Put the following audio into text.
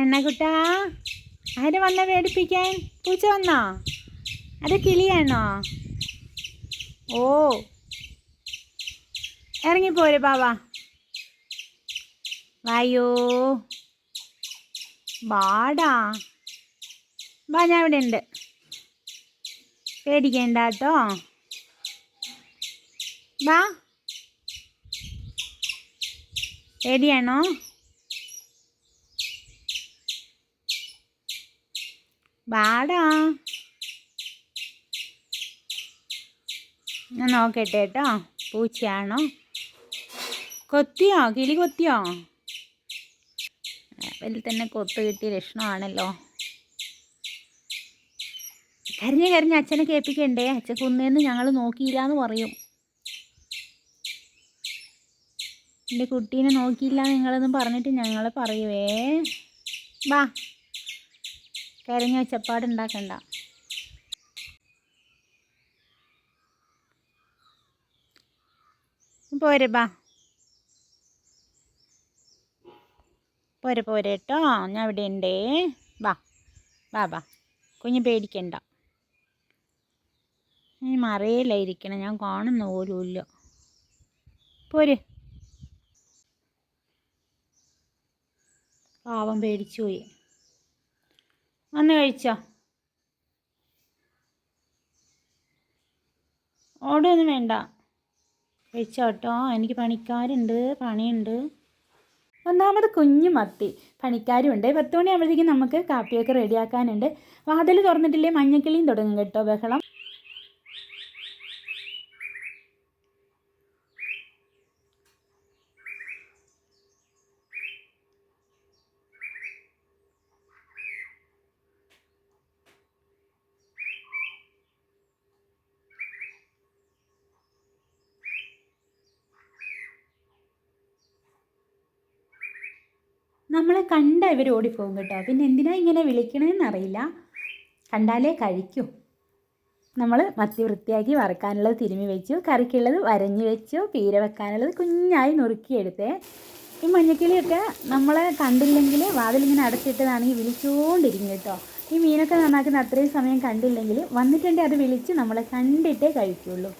എണ്ണക്കുട്ടാ ആര് വന്ന പേടിപ്പിക്കാൻ? പൂച്ച വന്നോ? അത് കിളിയാണോ? ഓ. ഇറങ്ങിപ്പോരെ പാവ. വായോ. വാടാ. വാ ഞാൻ ഇവിടെ ഉണ്ട്. പേടിക്കേണ്ട കേട്ടോ. വാ. പേടിയാണോ? വാടാ. ഞാൻ നോക്കട്ടെ കേട്ടോ. പൂച്ചയാണോ? കൊത്തിയോ? കിളി കൊത്തിയോ? അതിൽ തന്നെ കൊത്തു കിട്ടിയ ലക്ഷണമാണല്ലോ. കരഞ്ഞ് കരഞ്ഞ് അച്ഛനെ കേൾപ്പിക്കണ്ടേ? അച്ഛൻ കുന്നേന്ന് ഞങ്ങൾ നോക്കിയില്ല എന്ന് പറയും. എന്റെ കുട്ടീനെ നോക്കിയില്ല നിങ്ങളെന്ന് പറഞ്ഞിട്ട് ഞങ്ങൾ പറയുവേ. വാ. കരഞ്ഞ ഒച്ചപ്പാടുണ്ടാക്കണ്ട പോരെ ബാ. പോരെ പോരെ കേട്ടോ. ഞാൻ ഇവിടെ ഉണ്ടേ ബാ ബാ ബാ. കുഞ്ഞ് പേടിക്കണ്ട. ഈ മറിയില്ലായിരിക്കണം ഞാൻ കാണുന്ന പോലും ഇല്ല. പോര്. പാവം പേടിച്ചു പോയി. വന്ന് കഴിച്ചോ. ഓടൊന്നും വേണ്ട. കഴിച്ചോ കേട്ടോ എനിക്ക് പണിക്കാരുണ്ട് പണിയുണ്ട്. ഒന്നാമത് കുഞ്ഞു മത്തി. പണിക്കാരുണ്ട് പത്ത് മണിയാകുമ്പോഴത്തേക്കും നമുക്ക് കാപ്പിയൊക്കെ റെഡിയാക്കാനുണ്ട്. വാതിൽ തുറന്നിട്ടില്ലേ? മഞ്ഞക്കിളിയും തുടങ്ങും കേട്ടോ ബഹളം. നമ്മളെ കണ്ട ഇവർ ഓടിപ്പോകും കേട്ടോ. പിന്നെ എന്തിനാ ഇങ്ങനെ വിളിക്കണമെന്ന് അറിയില്ല. കണ്ടാലേ കഴിക്കൂ. നമ്മൾ മത്തി വൃത്തിയാക്കി വറക്കാനുള്ളത് തിരുമ്മി വെച്ചു. കറിക്കുള്ളത് വരഞ്ഞു വെച്ചു. പീര വെക്കാനുള്ളത് കുഞ്ഞായി നുറുക്കിയെടുത്തേ. ഈ മഞ്ഞക്കിളിയൊക്കെ നമ്മളെ കണ്ടില്ലെങ്കിൽ വാതിലിങ്ങനെ അടച്ചിട്ടതാണെങ്കിൽ വിളിച്ചുകൊണ്ടിരിക്കും കേട്ടോ. ഈ മീനൊക്കെ നന്നാക്കുന്ന അത്രയും സമയം കണ്ടില്ലെങ്കിൽ വന്നിട്ടുണ്ടെങ്കിൽ അത് വിളിച്ച് നമ്മളെ കണ്ടിട്ടേ കഴിക്കുള്ളൂ.